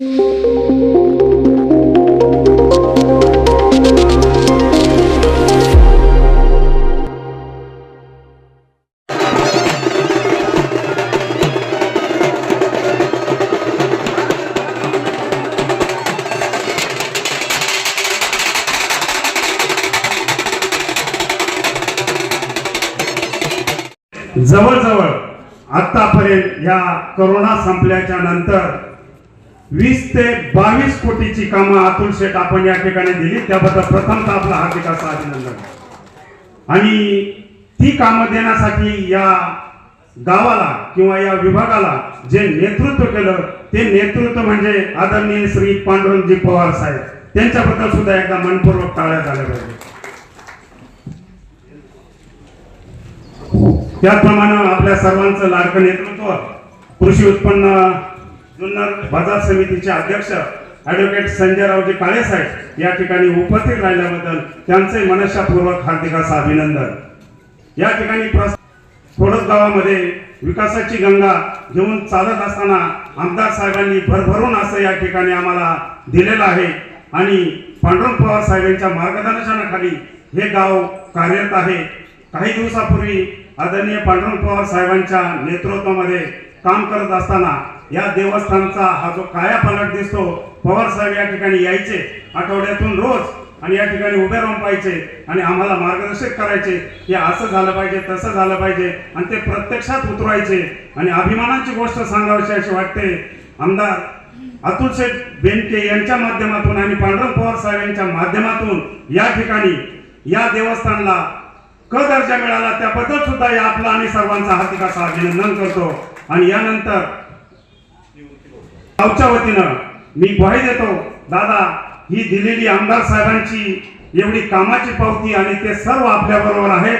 जवळजवळ आतापर्यंत या करोना संपल्याच्या नंतर वीस ते बावीस कोटीची कामं अतुल शेठ आपण या ठिकाणी दिली. त्याबद्दल प्रथमतः आपला हार्दिक असं अभिनंदन. आणि ती कामं देण्यासाठी या गावाला किंवा या विभागाला जे नेतृत्व केलं ते नेतृत्व म्हणजे आदरणीय श्री पांडुरंगजी पवार साहेब. त्यांच्याबद्दल सुद्धा एकदा मनपूर्वक टाळ्या झाल्या पाहिजे. त्याचप्रमाणे आपल्या सर्वांचं लाडकं नेतृत्व कृषी उत्पन्न जुन्नर बाजार समितीचे अध्यक्ष ऍडव्होकेट संजयरावजी काळे साहेब या ठिकाणी उपस्थित राहिल्याबद्दल त्यांचे मनशापूर्वक हार्दिक असं अभिनंदन. या ठिकाणी प्रस थोडस गावामध्ये विकासाची गंगा घेऊन चालत असताना आमदार साहेबांनी भरभरून असं या ठिकाणी आम्हाला दिलेलं आहे आणि पांडुरंग पवार साहेबांच्या मार्गदर्शनाखाली हे गाव कार्यरत आहे. काही दिवसापूर्वी आदरणीय पांडुरंग पवार साहेबांच्या नेतृत्वामध्ये काम करत असताना या देवस्थानचा हा जो कायापालट दिसतो पवार साहेब या ठिकाणी यायचे आठवड्यातून रोज आणि या ठिकाणी उभे राहून पाहिजे आणि आम्हाला मार्गदर्शक करायचे हे असं झालं पाहिजे तसं झालं पाहिजे आणि ते प्रत्यक्षात उतरवायचे. आणि अभिमानाची गोष्ट सांगावीशी अशी वाटते. आमदार अतुल शेठ बेनके यांच्या माध्यमातून आणि पांडुरंग पवार साहेब यांच्या माध्यमातून या ठिकाणी या देवस्थानला क दर्जा मिळाला त्याबद्दल सुद्धा या आपला आणि सर्वांचा हार्दिक असा अभिनंदन करतो. आणि यानंतर गावच्या वतीनं मी ग्वाही देतो दादा ही दिलेली आमदार साहेबांची एवढी कामाची पावती आणि ते सर्व आपल्या बरोबर आहेत.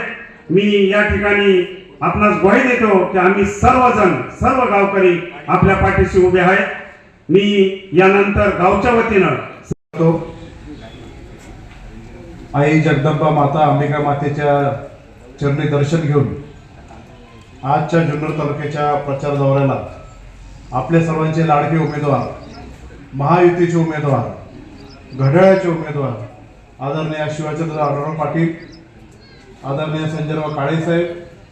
मी या ठिकाणी आपणास ग्वाही देतो की आम्ही सर्वजण सर्व गावकरी आपल्या पाठीशी उभे आहेत. मी यानंतर गावच्या वतीनं आई जगदंबा माता अंबिका मातेच्या चरणी दर्शन घेऊन आजच्या जुन्नर तालुक्याच्या प्रचार दौऱ्याला आपल्या सर्वांचे लाडके उमेदवार महायुतीचे उमेदवार घड्याळाचे उमेदवार आदरणीय शिवाचंद्र आढळराव पाटील आदरणीय संजयराव काळेसाहेब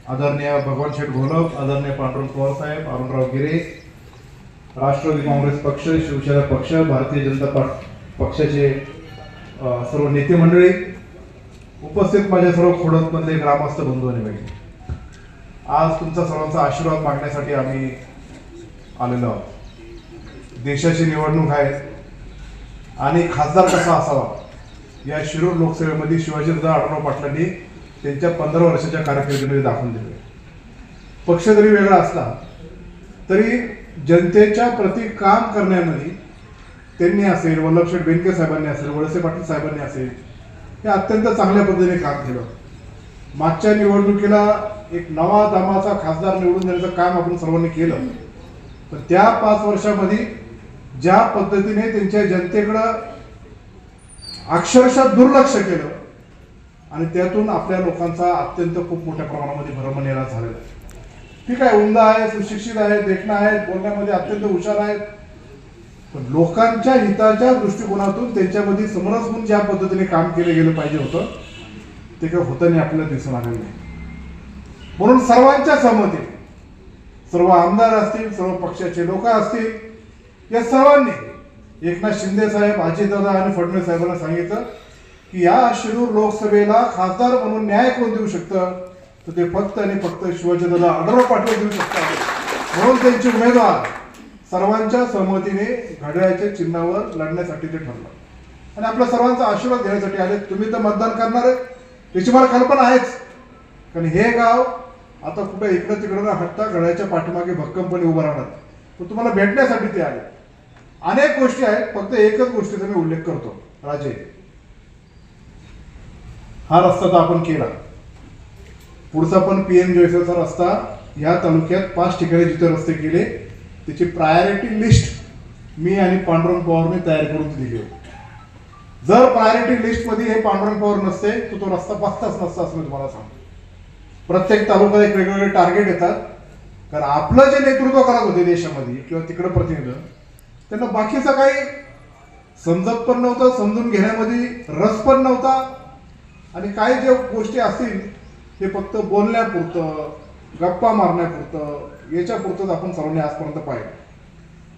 आदरणीय भगवान शेठ घोलप आदरणीय पांडुरंग पवार साहेब अरुणराव गिरे राष्ट्रवादी काँग्रेस पक्ष शिवसेना पक्ष भारतीय जनता पा- पक्षाचे सर्व नेते मंडळी उपस्थित माझ्या सर्व खोडतमधले ग्रामस्थ बंधू आणि बहिणी आज तुमचा सर्वांचा आशीर्वाद मागण्यासाठी आम्ही आलेलो आहोत. देशाची निवडणूक आहे आणि खासदार कसा असावा या शिरूर लोकसभेमध्ये शिवाजीराव आढळराव पाटलांनी त्यांच्या पंधरा वर्षाच्या कारकिर्दीमध्ये दाखवून दिले. पक्ष जरी वेगळा असला तरी जनतेच्या प्रति काम करण्यामध्ये त्यांनी असेल वल्लभशेठ बेनके साहेबांनी असेल वळसे पाटील साहेबांनी असेल हे अत्यंत चांगल्या पद्धतीने काम केलं. मागच्या निवडणुकीला एक नवा दमाचा खासदार निवडून देण्याचं काम आपण सर्वांनी केलं. तर त्या पाच वर्षामध्ये ज्या पद्धतीने त्यांच्या जनतेकडं अक्षरशः दुर्लक्ष केलं आणि त्यातून आपल्या लोकांचा अत्यंत खूप मोठ्या प्रमाणामध्ये भ्रमणेरा झालेला आहे. ठीक आहे उमदा आहे सुशिक्षित आहे देखणं आहे बोलण्यामध्ये अत्यंत हुशार आहेत. पण लोकांच्या हिताच्या दृष्टिकोनातून त्यांच्यामध्ये समरस होऊन ज्या पद्धतीने काम केलं गेलं पाहिजे होतं ते काही होताना आपल्याला दिसून आलेलं नाही. म्हणून सर्वांच्या सहमती. सर्व आमदार असतील सर्व पक्षाचे लोक असतील या सर्वांनी एकनाथ शिंदे साहेब अजितदादा आणि फडणवीस साहेबांना सांगितलं की या शिरूर लोकसभेला खासदार म्हणून न्याय कोण देऊ शकतं? तर ते फक्त आणि फक्त शिवाजीदादा आढळराव पाठवून देऊ शकतात. म्हणून त्यांचे उमेदवार सर्वांच्या सहमतीने घड्याळ्याच्या चिन्हावर लढण्यासाठी ते ठरलं. आणि आपल्या सर्वांचा आशीर्वाद घेण्यासाठी आले. तुम्ही तर मतदान करणार आहे याची मला कल्पना आहेच. कारण हे गाव आता कुठं इकडं तिकडं न हटता घड्याच्या पाठीमागे भक्कमपणे उभं राहणार. पण तुम्हाला भेटण्यासाठी ते आले. अनेक गोष्टी आहेत फक्त एकच गोष्टीचा मी उल्लेख करतो. राजे हा रस्ता तर आपण केला. पुढचा पण पी एम जयसेचा रस्ता या तालुक्यात पाच ठिकाणी जिथे रस्ते केले त्याची प्रायोरिटी लिस्ट मी आणि पांडुरंग पवारने तयार करून दिली होती. जर प्रायोरिटी लिस्टमध्ये हे पांडुरंग पवार नसते तर तो रस्ता बसताच नसता असं मी तुम्हाला सांगतो. प्रत्येक तालुक्यात एक वेगवेगळे टार्गेट येतात. कारण आपलं जे नेतृत्व करत होते देशामध्ये किंवा तिकडं प्रतिनिधी त्यांना बाकीचं काही समजत पण नव्हतं समजून घेण्यामध्ये रस पण नव्हता. आणि काही ज्या गोष्टी असतील ते फक्त बोलण्यापुरतं गप्पा मारण्यापुरतं याच्यापुरतंच आपण सर्वांनी आजपर्यंत पाहिलं.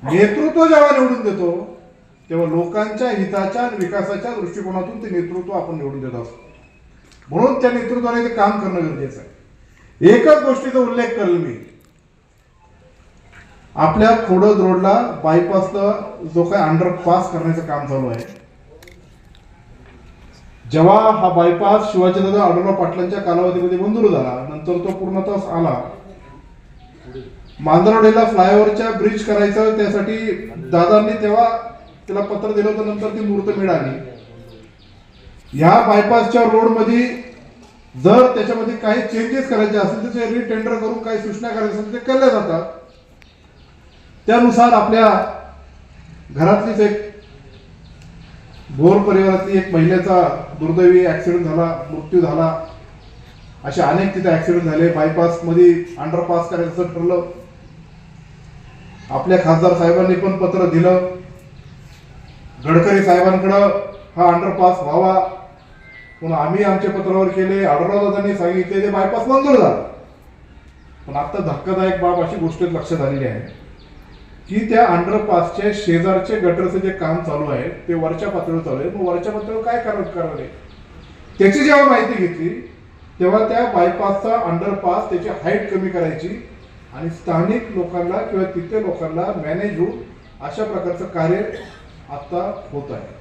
नेतृत्व जेव्हा निवडून देतो तेव्हा लोकांच्या हिताच्या आणि विकासाच्या दृष्टिकोनातून ते नेतृत्व आपण निवडून देत असतो. म्हणून त्या नेतृत्वाने ते काम करणं गरजेचं आहे. एकच गोष्टीचा उल्लेख करेल मी. आपल्या खोडद रोडला बायपासला जो काही अंडरपास करण्याचं काम चालू आहे. जेव्हा हा बायपास शिवाजीदादा आढळराव पाटलांच्या कालावधीमध्ये मंजूर झाला नंतर तो पूर्णतः आला. मांजरवाडीला फ्लायओव्हरच्या ब्रिज करायचं त्यासाठी दादांनी तेव्हा त्याला पत्र दिलं होतं नंतर ती मूर्त मिळाली. ह्या बायपासच्या रोडमध्ये जर त्याच्यामध्ये काही चेंजेस करायचे असतील त्याचे रिटेंडर करून काही सूचना करायच्या असतील ते केल्या जातात त्यानुसार आपल्या घरातलीच एक भोर परिवारातली एक महिलेचा दुर्दैवी ऍक्सिडेंट झाला मृत्यू झाला. असे अनेक तिथे ऍक्सिडेंट झाले. बायपासमध्ये अंडरपास करायचं ठरलं. आपल्या खासदार साहेबांनी पण पत्र दिलं. गडकरी साहेबांकडं हा अंडरपास व्हावा. पण आम्ही आमच्या पत्रावर केले आढळरावदादांनी सांगितले ते बायपास मंजूर झाला. पण आता धक्कादायक बाब अशी गोष्ट लक्षात आलेली आहे की त्या अंडरपासच्या शेजारचे गटरचे जे काम चालू आहे ते वरच्या पातळीवर चालू आहे. मग वरच्या पातळीवर काय करत करणार आहे? त्याची जेव्हा माहिती घेतली तेव्हा त्या बायपासचा अंडरपास त्याची हाईट कमी करायची आणि स्थानिक लोकांना किंवा तिथे लोकांना मॅनेज होऊन अशा प्रकारचं कार्य आता होत आहे.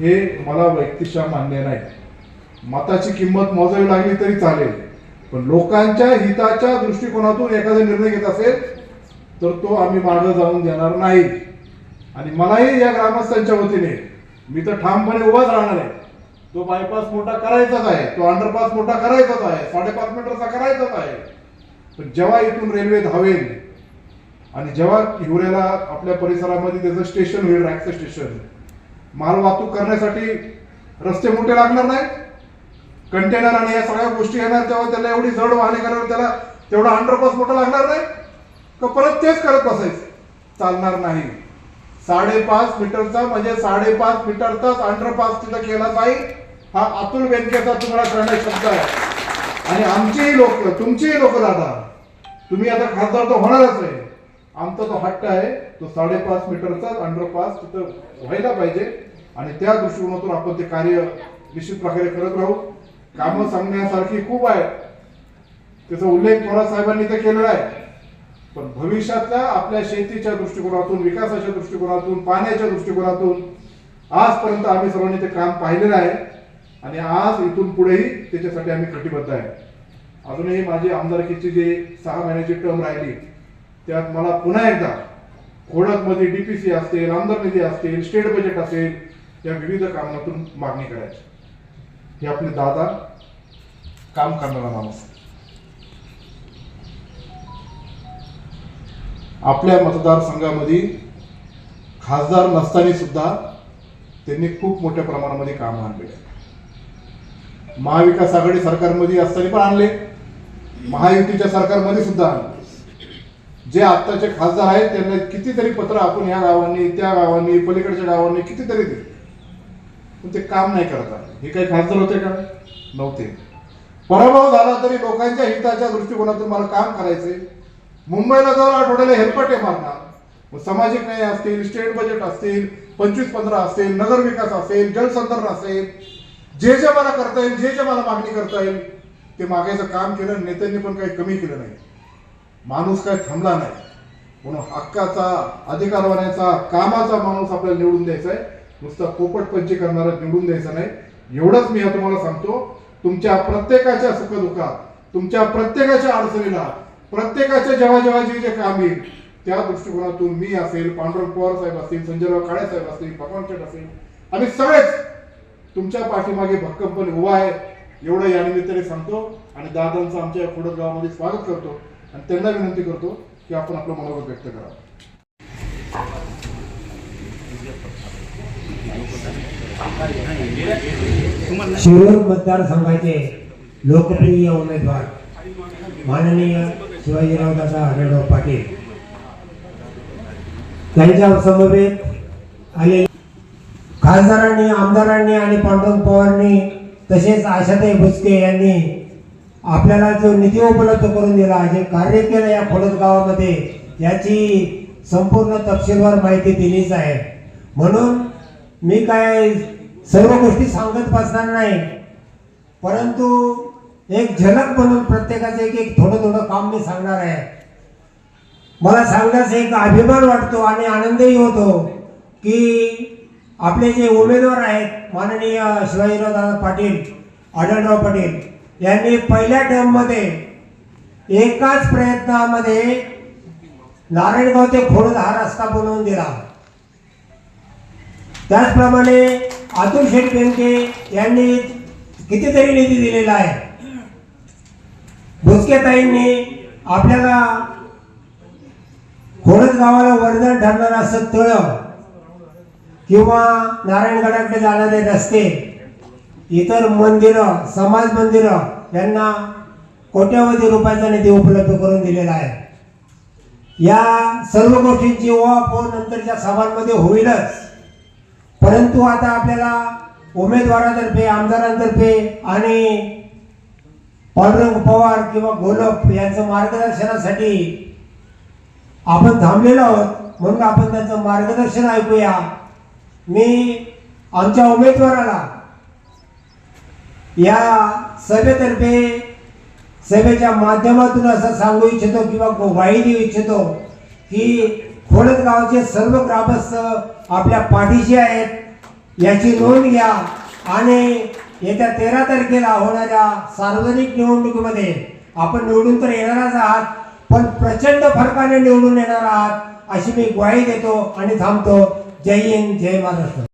हे मला व्यक्तिशः मान्य नाही. मताची किंमत मोजावी लागली तरी चालेल. पण लोकांच्या हिताच्या दृष्टिकोनातून एखादा निर्णय घेत असेल तर तो आम्ही मागं जाऊन देणार नाही. आणि मलाही या ग्रामस्थांच्या वतीने मी तर ठामपणे उभाच राहणार आहे. तो बायपास मोठा करायचाच आहे. तो अंडरपास मोठा करायचाच आहे. साडेपाच मीटरचा करायचाच आहे. पण जेव्हा इथून रेल्वे धावेल आणि जेव्हा हिवऱ्याला आपल्या परिसरामध्ये त्याचं स्टेशन होईल रॅकचं स्टेशन माल वाहतूक करण्यासाठी रस्ते मोठे लागणार नाहीत. कंटेनर आणि या सगळ्या गोष्टी येणार तेव्हा त्याला एवढी जड वाहने करायला त्याला तेवढा अंडरपास मोठा लागणार नाही. का परत तेच करत बसायचं? चालणार नाही. साडेपाच मीटरचा म्हणजे साडेपाच मीटरचाच अंडरपास तिथं केला जाईल हा अतुल बेनकेचा तुम्हाला करण्याची शब्द आहे. आणि आमचेही लोक तुमचेही लोक दादा तुम्ही आता खासदार तर होणारच आहे. आमचा तो हट्ट आहे तो साडेपाच मीटरचाच अंडरपास तिथं व्हायला पाहिजे. आणि त्या दृष्टिकोनातून आपण ते कार्य निश्चित प्रकारे करत राहू. कामं सांगण्यासारखी खूप आहे त्याचा उल्लेख थोरात साहेबांनी तर केलेला आहे. पण भविष्यातल्या आपल्या शेतीच्या दृष्टिकोनातून विकासाच्या दृष्टिकोनातून पाण्याच्या दृष्टिकोनातून आजपर्यंत आम्ही सर्वांनी ते काम पाहिलेलं आहे. आणि आज इथून पुढेही त्याच्यासाठी आम्ही कटिबद्ध आहे. अजूनही माझी आमदारकीची जी सहा महिन्याची टर्म राहिली त्यात मला पुन्हा एकदा खोडकमध्ये डीपीसी असतील आमदार निधी असतील स्टेट बजेट असेल या विविध कामातून मागणी करायची. हे आपले दादा काम करणारा माणूस आपल्या मतदारसंघामध्ये खासदार नसताना सुद्धा त्यांनी खूप मोठ्या प्रमाणामध्ये काम आणले महाविकास आघाडी सरकारमध्ये असताना पण आणले. महायुतीच्या सरकारमध्ये सुद्धा आणले. जे आत्ताचे खासदार आहेत त्यांना कितीतरी पत्र आपण ह्या गावांनी त्या गावांनी पलीकडच्या गावांनी कितीतरी दिले. पण ते काम नाही करत आहे. हे काही खासदार होते का? नव्हते. पराभव झाला तरी लोकांच्या हिताच्या दृष्टिकोनातून मला काम करायचे मुंबईला जर आठवड्याला हेलपटे मारणार मग सामाजिक न्याय असतील स्टेट बजेट असतील पंचवीस पंधरा असेल नगर विकास असेल जलसंधारण असेल जे जे मला करता येईल जे जे मला मागणी करता येईल ते मागायचं काम केलं नेत्यांनी पण काही कमी केलं नाही. माणूस काय थांबला नाही. म्हणून हक्काचा अधिकारवाण्याचा कामाचा माणूस आपल्याला निवडून द्यायचा आहे नुसता पोपटपंची करणारा निवडून द्यायचा नाही. एवढंच मी तुम्हाला सांगतो. तुमच्या प्रत्येकाच्या सुखदुःखात तुमच्या प्रत्येकाच्या अडचणीला प्रत्येकाच्या जेव्हा जेव्हा जे जे काम येईल त्या दृष्टिकोनातून मी असेल पांडुरंग पवार साहेब असतील संजयराव काळे साहेब असतील भगवान शेठ असेल आम्ही सगळेच तुमच्या पाठीमागे भक्कमपणे उभा आहे. एवढं या निमित्ताने सांगतो आणि दादांचं आमच्या या गावामध्ये स्वागत करतो. आणि त्यांना विनंती करतो की आपण आपलं मनोगत व्यक्त करावं. शिरूर मतदारसंघाचे लोकप्रिय उमेदवार माननीय शिवाजीराव दादा आढळराव पाटील. त्यांच्या समवेत आले खासदारांनी आमदारांनी आणि पांडुरंग पवारांनी तसेच आशाताई भुसके यांनी आपल्याला जो निधी उपलब्ध करून दिला जे कार्य केलं या खोडद गावामध्ये याची संपूर्ण तपशीलवार माहिती दिलीच आहे. म्हणून मी काय सर्व गोष्टी सांगत बसणार नाही. परंतु एक झलक म्हणून प्रत्येकाचं एक एक थोडं थोडं काम मी सांगणार आहे. मला सांगण्यास एक अभिमान वाटतो आणि आनंदही होतो की आपले जे उमेदवार आहेत माननीय शिवाजीराव दादा पाटील आढळराव पाटील यांनी पहिल्या टर्ममध्ये एकाच प्रयत्नामध्ये नारायणगाव ते खोडद हा रस्ता बनवून दिला. त्याचप्रमाणे अतुल शेठ यांनी कितीतरी निधी दिलेला आहे. भुसकेताईंनी आपल्याला खोडद गावाला वर्धन ठरणार असं तळ किंवा नारायणगडाकडे जाणारे रस्ते इतर मंदिरं समाज मंदिरं यांना कोट्यावधी रुपयाचा निधी उपलब्ध करून दिलेला आहे. या सर्व गोष्टींची ओ नंतरच्या सभांमध्ये होईलच. परंतु आता आपल्याला उमेदवारातर्फे आमदारांतर्फे आणि पांडुरंग पवार किंवा गोलप यांचं मार्गदर्शनासाठी आपण थांबलेलो आहोत. म्हणून आपण त्यांचं मार्गदर्शन ऐकूया. मी आमच्या उमेदवाराला या सभेतर्फे सभेच्या माध्यमातून असं सांगू इच्छितो किंवा ग्वाही देऊ इच्छितो की खोडद गावचे सर्व ग्रामस्थ आपल्या पाठीशी आहेत. याची नोंद घ्या. आणि येत्या तेरा तारखेला होणाऱ्या सार्वजनिक निवडणुकीमध्ये आपण निवडून तर येणारच आहात पण प्रचंड फरकाने निवडून येणार आहात अशी मी ग्वाही देतो आणि थांबतो. जय हिंद जय महाराष्ट्र.